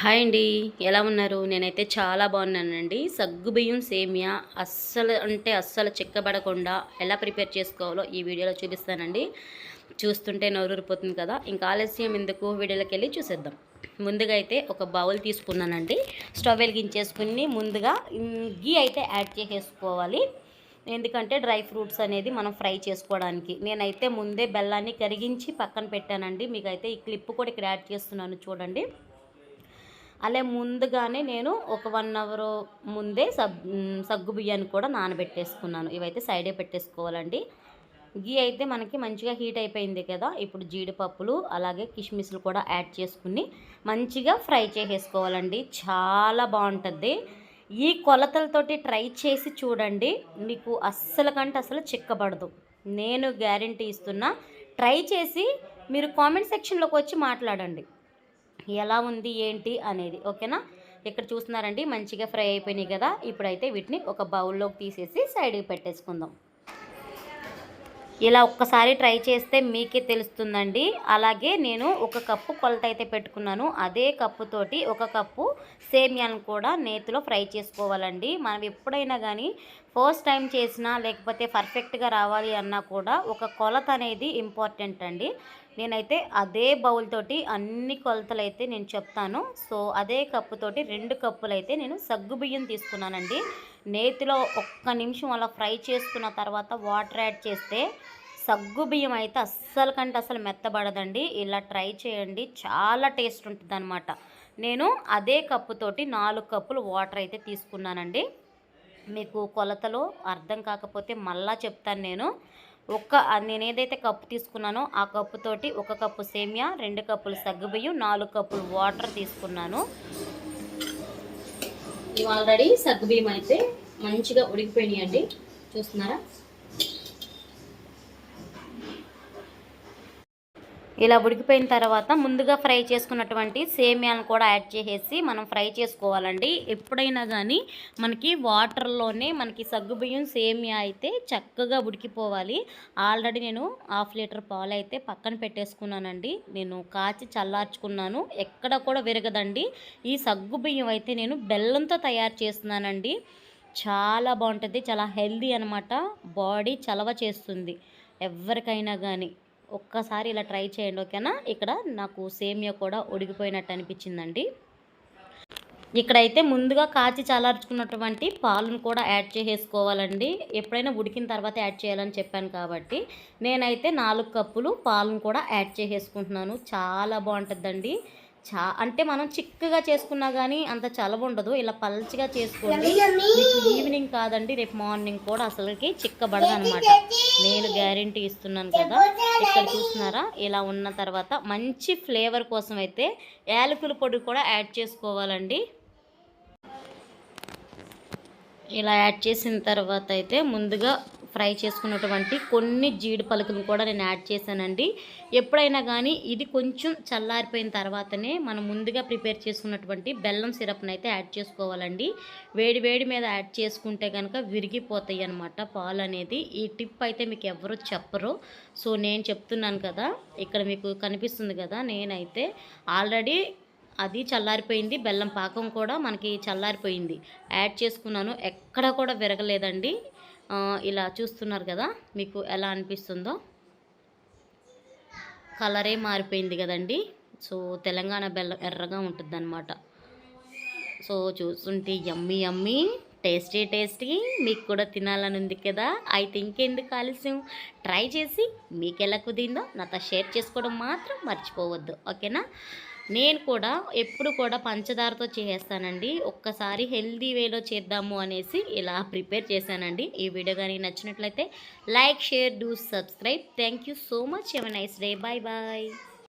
Hi అండి ఎలా ఉన్నారు? నేనైతే చాలా బాగున్నానండి. సగ్గుబియ్యం సేమియా అస్సలు అంటే అస్సలు చిక్కబడకుండా ఎలా ప్రిపేర్ చేసుకోవాలో ఈ వీడియోలో చూపిస్తానండి. చూస్తుంటే నోరూరిపోతుంది కదా. ఇంకా ఆలస్యం ఎందుకు? వీడియోలోకి వెళ్ళి చూసేద్దాం. ముందుగా అయితే ఒక బౌల్ తీసుకున్నానండి. స్టవ్ వెలిగించేసుకుని ముందుగా గీ అయితే యాడ్ చేసేసుకోవాలి. ఎందుకంటే డ్రై ఫ్రూట్స్ అనేది మనం ఫ్రై చేసుకోవడానికి. నేనైతే ముందే బెల్లాన్ని కరిగించి పక్కన పెట్టానండి. మీకైతే ఈ క్లిప్ కూడా ఇక్కడ యాడ్ చేస్తున్నాను చూడండి. అలా ముందుగానే నేను ఒక వన్ అవర్ ముందే సబ్ సగ్గు బియ్యాన్ని కూడా నానబెట్టేసుకున్నాను. ఇవైతే సైడే పెట్టేసుకోవాలండి. గీ అయితే మనకి మంచిగా హీట్ అయిపోయింది కదా ఇప్పుడు జీడిపప్పులు అలాగే కిస్మిస్లు కూడా యాడ్ చేసుకుని మంచిగా ఫ్రై చేసేసుకోవాలండి. చాలా బాగుంటుంది. ఈ కొలతలతోటి ట్రై చేసి చూడండి మీకు అస్సలు కంటే అసలు చిక్కబడదు. నేను గ్యారంటీ ఇస్తున్నా ట్రై చేసి మీరు కామెంట్ సెక్షన్లోకి వచ్చి మాట్లాడండి. ఎలా ఉంది ఏంటి అనేది ఓకేనా? ఇక్కడ చూస్తున్నారండి మంచిగా ఫ్రై అయిపోయినాయి కదా. ఇప్పుడైతే వీటిని ఒక బౌల్లోకి తీసేసి సైడ్కి పెట్టేసుకుందాం. ఇలా ఒక్కసారి ట్రై చేస్తే మీకే తెలుస్తుందండి. అలాగే నేను ఒక కప్పు కొలత అయితే పెట్టుకున్నాను. అదే కప్పుతోటి ఒక కప్పు సేమియాను కూడా నేతిలో ఫ్రై చేసుకోవాలండి. మనం ఎప్పుడైనా కానీ ఫస్ట్ టైం చేసినా లేకపోతే పర్ఫెక్ట్గా రావాలి అన్నా కూడా ఒక కొలత అనేది ఇంపార్టెంట్ అండి. నేనైతే అదే బౌల్ తోటి అన్ని కొలతలు అయితే నేను చెప్తాను. సో అదే కప్పుతోటి రెండు కప్పులు అయితే నేను సగ్గుబియ్యం తీసుకున్నానండి. నేతిలో ఒక్క నిమిషం అలా ఫ్రై చేసుకున్న తర్వాత వాటర్ యాడ్ చేస్తే సగ్గు బియ్యం అయితే అస్సలు కంటే అసలు మెత్తబడదండి. ఇలా ట్రై చేయండి. చాలా టేస్ట్ ఉంటుంది అనమాట నేను అదే కప్పుతోటి నాలుగు కప్పులు వాటర్ అయితే తీసుకున్నానండి. మీకు కొలతలో అర్థం కాకపోతే మళ్ళా చెప్తాను నేను. ఒక్క నేను ఏదైతే కప్పు తీసుకున్నానో ఆ కప్పుతోటి ఒక కప్పు సేమియా రెండు కప్పులు సగ్గుబియ్యం నాలుగు కప్పులు వాటర్ తీసుకున్నాను. ఇవి ఆల్రెడీ సగ్గుబియ్యం అయితే మంచిగా ఉడికిపోయినాయండి. చూస్తున్నారా? ఇలా ఉడికిపోయిన తర్వాత ముందుగా ఫ్రై చేసుకున్నటువంటి సేమియాలను కూడా యాడ్ చేసేసి మనం ఫ్రై చేసుకోవాలండి. ఎప్పుడైనా కానీ మనకి వాటర్లోనే మనకి సగ్గుబియ్యం సేమియా అయితే చక్కగా ఉడికిపోవాలి. ఆల్రెడీ నేను హాఫ్ లీటర్ పాలు అయితే పక్కన పెట్టేసుకున్నానండి. నేను కాచి చల్లార్చుకున్నాను. ఎక్కడ కూడా విరగదండి. ఈ సగ్గుబియ్యం అయితే నేను బెల్లంతో తయారు చేస్తున్నానండి. చాలా బాగుంటుంది. చాలా హెల్దీ అనమాట బాడీ చలవ చేస్తుంది. ఎవరికైనా కానీ ఒక్కసారి ఇలా ట్రై చేయండి ఓకేనా? ఇక్కడ నాకు సేమియా కూడా ఉడికిపోయినట్టు అనిపించిందండి. ఇక్కడైతే ముందుగా కాచి చల్లార్చుకున్నటువంటి పాలను కూడా యాడ్ చేసేసుకోవాలండి. ఎప్పుడైనా ఉడికిన తర్వాత యాడ్ చేయాలని చెప్పాను కాబట్టి నేనైతే నాలుగు కప్పులు పాలను కూడా యాడ్ చేసేసుకుంటున్నాను. చాలా బాగుంటుందండి. చా అంటే మనం చిక్కగా చేసుకున్నా కానీ అంత చలవ ఉండదు ఇలా పల్చగా చేసుకోండి. ఈవినింగ్ కాదండి రేపు మార్నింగ్ కూడా అసలుకి చిక్కబడదు అనమాట నేను గ్యారంటీ ఇస్తున్నాను కదా. ఇక్కడ చూస్తున్నారా ఇలా ఉన్న తర్వాత మంచి ఫ్లేవర్ కోసం అయితే యాలకుల పొడి కూడా యాడ్ చేసుకోవాలండి. ఇలా యాడ్ చేసిన తర్వాత అయితే ముందుగా ఫ్రై చేసుకున్నటువంటి కొన్ని జీడి పలుకులు కూడా నేను యాడ్ చేశానండి. ఎప్పుడైనా కానీ ఇది కొంచెం చల్లారిపోయిన తర్వాతనే మనం ముందుగా ప్రిపేర్ చేసుకున్నటువంటి బెల్లం సిరప్ని అయితే యాడ్ చేసుకోవాలండి. వేడి వేడి మీద యాడ్ చేసుకుంటే కనుక విరిగిపోతాయి అనమాట పాలు అనేది ఈ టిప్ అయితే మీకు ఎవరు చెప్పరు. సో నేను చెప్తున్నాను కదా ఇక్కడ మీకు కనిపిస్తుంది కదా నేనైతే ఆల్రెడీ అది చల్లారిపోయింది. బెల్లం పాకం కూడా మనకి చల్లారిపోయింది. యాడ్ చేసుకున్నాను. ఎక్కడ కూడా విరగలేదండి. ఇలా చూస్తున్నారు కదా మీకు ఎలా అనిపిస్తుందో. కలరే మారిపోయింది కదండి. సో తెలంగాణ బెల్లం ఎర్రగా ఉంటుంది అనమాట సో చూస్తుంటే యమ్మీ యమ్మీ టేస్టీ టేస్టీ మీకు కూడా తినాలని ఉంది కదా. అయితే ఇంకెందుకు ఆలస్యం? ట్రై చేసి మీకు ఎలా కుదిరిందో నాతో షేర్ చేసుకోవడం మాత్రం మర్చిపోవద్దు. ఓకేనా? నేను కూడా ఎప్పుడు కూడా పంచదారతో చేసేస్తానండి. ఒక్కసారి హెల్దీ వేలో చేద్దాము అనేసి ఇలా ప్రిపేర్ చేశానండి. ఈ వీడియో కానీ నచ్చినట్లయితే like share do subscribe. Thank you so much. Have nice day. Bye bye.